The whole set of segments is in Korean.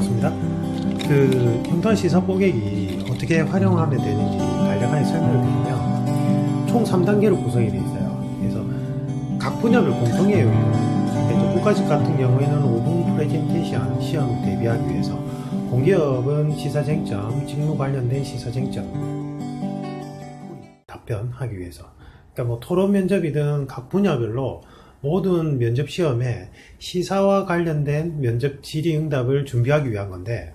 반갑습니다. 그 평단 시사 고객이 어떻게 활용하면 되는지 간략하게 설명을 드리면 총 3단계로 구성이 되어 있어요. 그래서 각 분야별 공통이에요. 국가직 같은 경우에는 5분 프레젠테이션 시험 대비하기 위해서 공기업은 시사쟁점, 직무 관련된 시사쟁점 답변하기 위해서 그러니까 뭐 토론 면접이든 각 분야별로 모든 면접 시험에 시사와 관련된 면접 질의 응답을 준비하기 위한 건데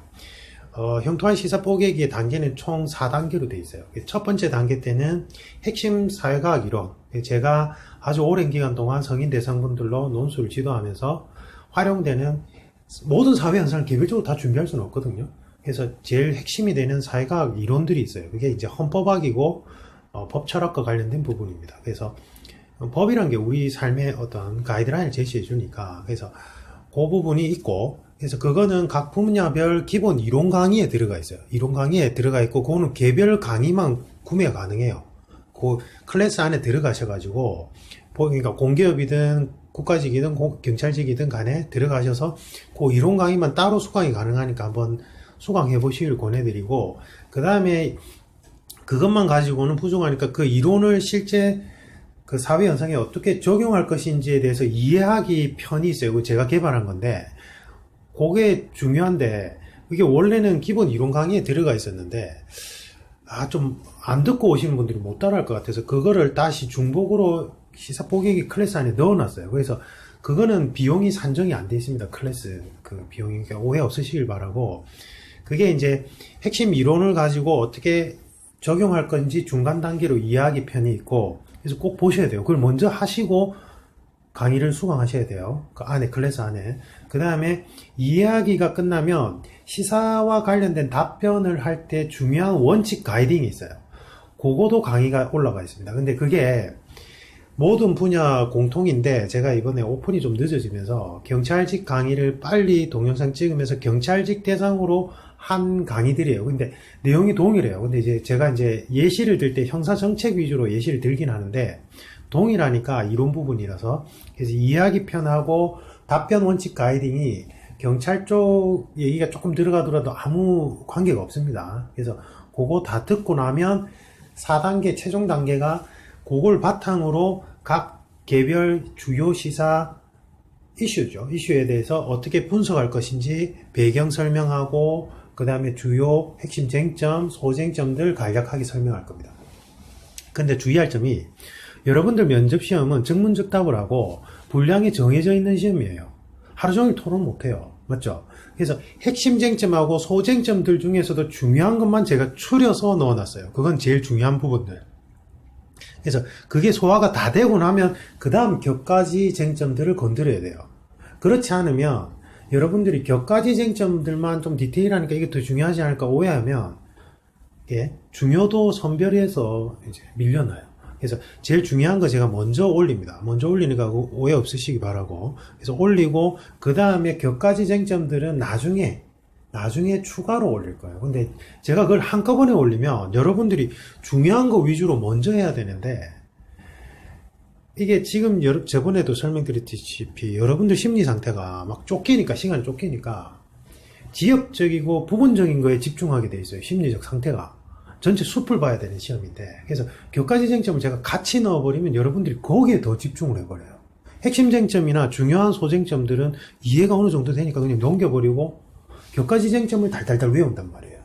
어, 형통한 시사 뽀개기의 단계는 총 4단계로 되어 있어요. 첫 번째 단계 때는 핵심 사회과학 이론. 제가 아주 오랜 기간 동안 성인 대상분들로 논술을 지도하면서 활용되는 모든 사회 현상을 개별적으로 다 준비할 수는 없거든요. 그래서 제일 핵심이 되는 사회과학 이론들이 있어요. 그게 이제 헌법학이고 어, 법철학과 관련된 부분입니다. 그래서 법이란 게 우리 삶의 어떤 가이드라인을 제시해 주니까 그래서 그 부분이 있고 그래서 그거는 각 분야별 기본 이론 강의에 들어가 있어요. 이론 강의에 들어가 있고 그거는 개별 강의만 구매 가능해요. 그 클래스 안에 들어가셔가지고 그러니까 공기업이든 국가직이든 공- 경찰직이든 간에 들어가셔서 그 이론 강의만 따로 수강이 가능하니까 한번 수강해 보시길 권해드리고 그 다음에 그것만 가지고는 부족하니까 그 이론을 실제 그 사회 현상에 어떻게 적용할 것인지에 대해서 이해하기 편이 있어요. 제가 개발한 건데, 그게 중요한데, 이게 원래는 기본 이론 강의에 들어가 있었는데, 아, 좀 안 듣고 오시는 분들이 못 따라할 것 같아서, 그거를 다시 중복으로 시사 보객이 클래스 안에 넣어놨어요. 그래서 그거는 비용이 산정이 안 돼 있습니다. 클래스 그 비용이. 그러니까 오해 없으시길 바라고. 그게 이제 핵심 이론을 가지고 어떻게 적용할 건지 중간 단계로 이해하기 편이 있고 그래서 꼭 보셔야 돼요. 그걸 먼저 하시고 강의를 수강하셔야 돼요. 그 안에 클래스 안에. 그 다음에 이해하기가 끝나면 시사와 관련된 답변을 할 때 중요한 원칙 가이딩이 있어요. 그거도 강의가 올라가 있습니다. 근데 그게 모든 분야 공통인데 제가 이번에 오픈이 좀 늦어지면서 경찰직 강의를 빨리 동영상 찍으면서 경찰직 대상으로 한 강의들이에요. 근데 내용이 동일해요. 근데 이제 제가 이제 예시를 들 때 형사 정책 위주로 예시를 들긴 하는데 동일하니까 이론 부분이라서 그래서 이해하기 편하고 답변 원칙 가이딩이 경찰 쪽 얘기가 조금 들어가더라도 아무 관계가 없습니다. 그래서 그거 다 듣고 나면 4단계 최종 단계가 그걸 바탕으로 각 개별 주요 시사 이슈죠. 이슈에 대해서 어떻게 분석할 것인지 배경 설명하고 그 다음에 주요 핵심 쟁점, 소쟁점들 간략하게 설명할 겁니다. 근데 주의할 점이 여러분들 면접 시험은 즉문즉답을 하고 분량이 정해져 있는 시험이에요. 하루 종일 토론 못해요. 맞죠? 그래서 핵심 쟁점하고 소쟁점들 중에서도 중요한 것만 제가 추려서 넣어놨어요. 그건 제일 중요한 부분들. 그래서 그게 소화가 다 되고 나면 그 다음 격가지 쟁점들을 건드려야 돼요. 그렇지 않으면 여러분들이 격가지 쟁점들만 좀 디테일하니까 이게 더 중요하지 않을까 오해하면 예, 중요도 선별해서 이제 밀려나요. 그래서 제일 중요한 거 제가 먼저 올립니다. 먼저 올리니까 그 오해 없으시기 바라고. 그래서 올리고 그 다음에 격가지 쟁점들은 나중에 나중에 추가로 올릴 거예요. 근데 제가 그걸 한꺼번에 올리면 여러분들이 중요한 거 위주로 먼저 해야 되는데 이게 지금 여러, 저번에도 설명드렸다시피 여러분들 심리 상태가 막 쫓기니까 시간이 쫓기니까 지역적이고 부분적인 거에 집중하게 돼 있어요. 심리적 상태가. 전체 숲을 봐야 되는 시험인데. 그래서 격가지 쟁점을 제가 같이 넣어버리면 여러분들이 거기에 더 집중을 해버려요. 핵심 쟁점이나 중요한 소쟁점들은 이해가 어느 정도 되니까 그냥 넘겨버리고 격가지 쟁점을 달달달 외운단 말이에요.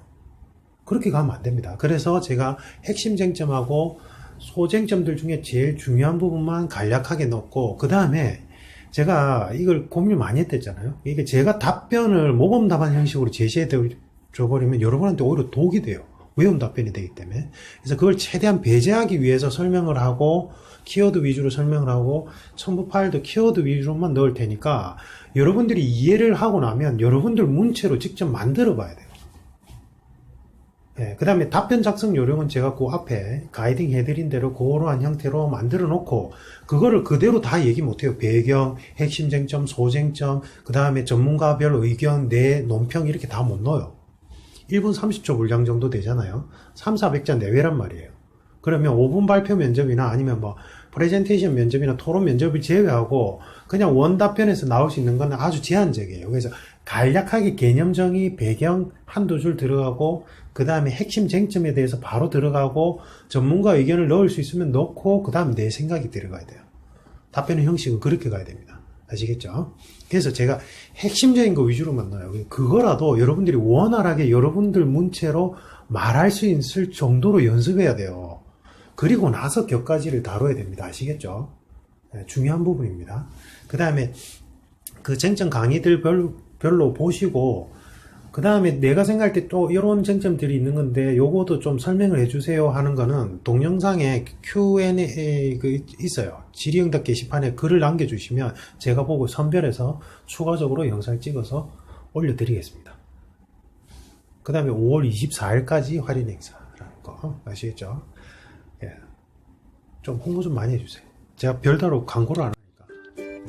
그렇게 가면 안 됩니다. 그래서 제가 핵심 쟁점하고 소쟁점들 중에 제일 중요한 부분만 간략하게 넣고, 그 다음에 제가 이걸 고민을 많이 했댔잖아요. 이게 제가 답변을 모범 답안 형식으로 제시해 줘버리면 여러분한테 오히려 독이 돼요. 외운 답변이 되기 때문에. 그래서 그걸 최대한 배제하기 위해서 설명을 하고, 키워드 위주로 설명을 하고, 첨부 파일도 키워드 위주로만 넣을 테니까, 여러분들이 이해를 하고 나면 여러분들 문체로 직접 만들어 봐야 돼요. 그 다음에 답변 작성 요령은 제가 그 앞에 가이딩 해드린 대로 그러한 형태로 만들어 놓고, 그거를 그대로 다 얘기 못해요. 배경, 핵심 쟁점, 소쟁점, 그 다음에 전문가별 의견, 내 논평 이렇게 다 못 넣어요. 1분 30초 분량 정도 되잖아요. 3, 400자 내외란 말이에요. 그러면 5분 발표 면접이나 아니면 뭐 프레젠테이션 면접이나 토론 면접을 제외하고 그냥 원 답변에서 나올 수 있는 건 아주 제한적이에요. 그래서 간략하게 개념 정의, 배경 한두 줄 들어가고 그 다음에 핵심 쟁점에 대해서 바로 들어가고 전문가 의견을 넣을 수 있으면 넣고 그 다음에 내 생각이 들어가야 돼요. 답변의 형식은 그렇게 가야 됩니다. 아시겠죠? 그래서 제가 핵심적인 거 위주로만 넣어요. 그거라도 여러분들이 원활하게 여러분들 문체로 말할 수 있을 정도로 연습해야 돼요. 그리고 나서 격가지를 다뤄야 됩니다. 아시겠죠? 네, 중요한 부분입니다. 그 다음에 그 쟁점 강의들 별, 별로 보시고 그 다음에 내가 생각할 때 또 이런 쟁점들이 있는 건데 요것도 좀 설명을 해주세요 하는 거는 동영상에 Q&A 그 있어요. 질의응답 게시판에 글을 남겨주시면 제가 보고 선별해서 추가적으로 영상을 찍어서 올려드리겠습니다. 그 다음에 5월 24일까지 할인 행사라는 거 아시겠죠? 예. 좀 홍보 좀 많이 해주세요. 제가 별다로 광고를 안 하니까.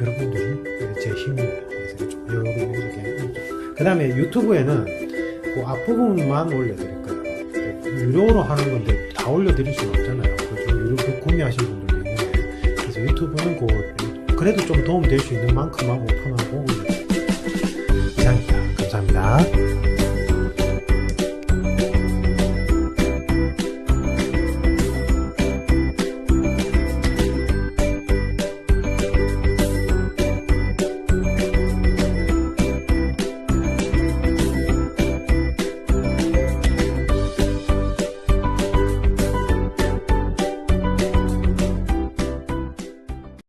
여러분들이 제 힘입니다. 그래서 좀 여러분 이렇게. 그 다음에 유튜브에는 그 앞부분만 올려드릴 거예요. 유료로 하는 건데 다 올려드릴 수는 없잖아요. 그래서 유료 그 구매하신 분들도 있는데. 그래서 유튜브는 그, 그래도 좀 도움 될 수 있는 만큼만 오픈하고.